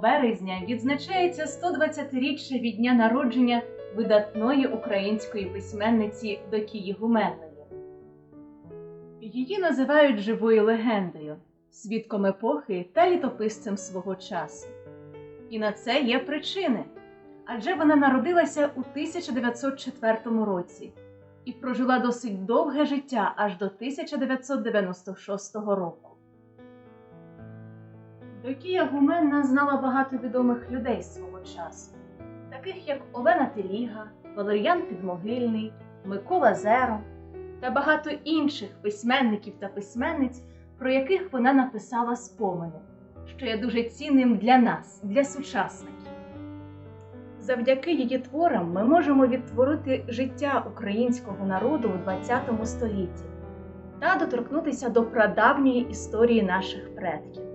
березня відзначається 120-річчя від дня народження видатної української письменниці Докії Гуменної. Її називають живою легендою, свідком епохи та літописцем свого часу. І на це є причини. Адже вона народилася у 1904 році і прожила досить довге життя аж до 1996 року. Докія Гуменна знала багато відомих людей свого часу, таких як Олена Теліга, Валер'ян Підмогильний, Микола Зеро та багато інших письменників та письменниць, про яких вона написала спомини, що є дуже цінним для нас, для сучасників. Завдяки її творам ми можемо відтворити життя українського народу у ХХ столітті та доторкнутися до прадавньої історії наших предків.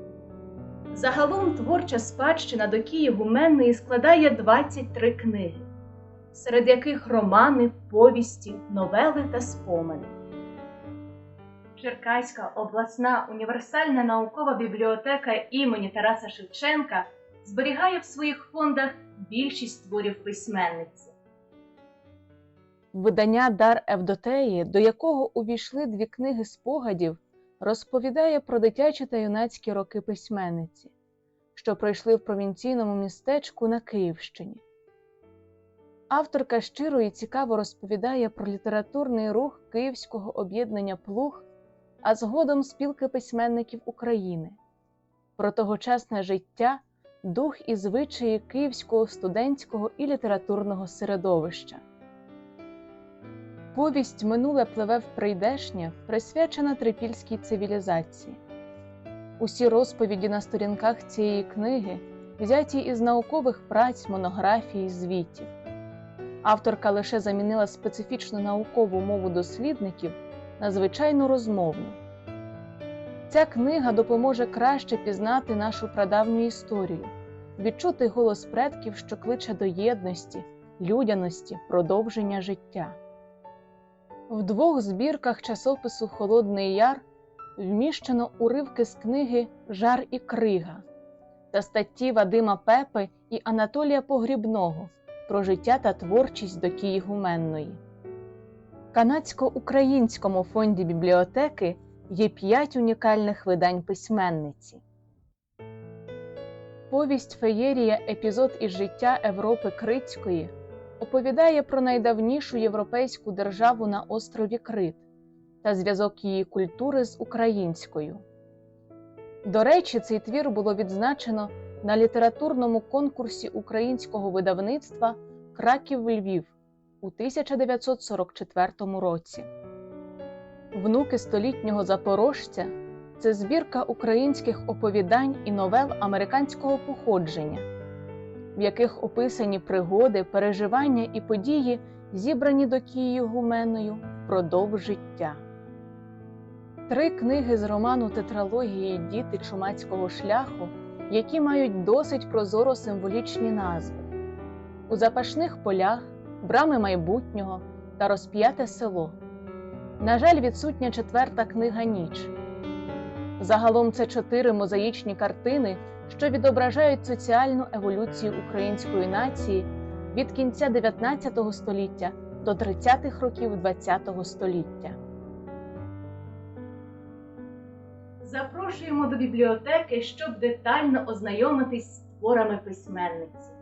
Загалом творча спадщина до Докії Гуменної складає 23 книги, серед яких романи, повісті, новели та спомини. Черкаська обласна універсальна наукова бібліотека імені Тараса Шевченка зберігає в своїх фондах більшість творів письменниці. Видання Дар Евдотеї, до якого увійшли дві книги спогадів, розповідає про дитячі та юнацькі роки письменниці, що пройшли в провінційному містечку на Київщині. Авторка щиро і цікаво розповідає про літературний рух Київського об'єднання Плуг, а згодом спілки письменників України, про тогочасне життя, дух і звичаї київського студентського і літературного середовища. Повість Минуле пливе в прийдешнє присвячена трипільській цивілізації. Усі розповіді на сторінках цієї книги взяті із наукових праць, монографій, звітів. Авторка лише замінила специфічну наукову мову дослідників на звичайну розмовну. Ця книга допоможе краще пізнати нашу прадавню історію, відчути голос предків, що кличе до єдності, людяності, продовження життя. В двох збірках часопису Холодний Яр вміщено уривки з книги Жар і Крига та статті Вадима Пепи і Анатолія Погрібного про життя та творчість Докії Гуменної. В Канадсько-українському фонді бібліотеки є п'ять унікальних видань письменниці. Повість Феєрія Епізод із життя Європи Критської оповідає про найдавнішу європейську державу на острові Крит та зв'язок її культури з українською. До речі, цей твір було відзначено на літературному конкурсі українського видавництва Краків Львів у 1944 році. Внуки столітнього запорожця це збірка українських оповідань і новел американського походження, в яких описані пригоди, переживання і події, зібрані Докією Гуменною впродовж життя. Три книги з роману тетралогії Діти чумацького шляху, які мають досить прозоро символічні назви у запашних полях, брами майбутнього та розп'яте село. На жаль, відсутня четверта книга Ніч. Загалом це чотири мозаїчні картини, що відображають соціальну еволюцію української нації від кінця 19 століття до 30-х років ХХ століття. Запрошуємо до бібліотеки, щоб детально ознайомитись з творами письменниці.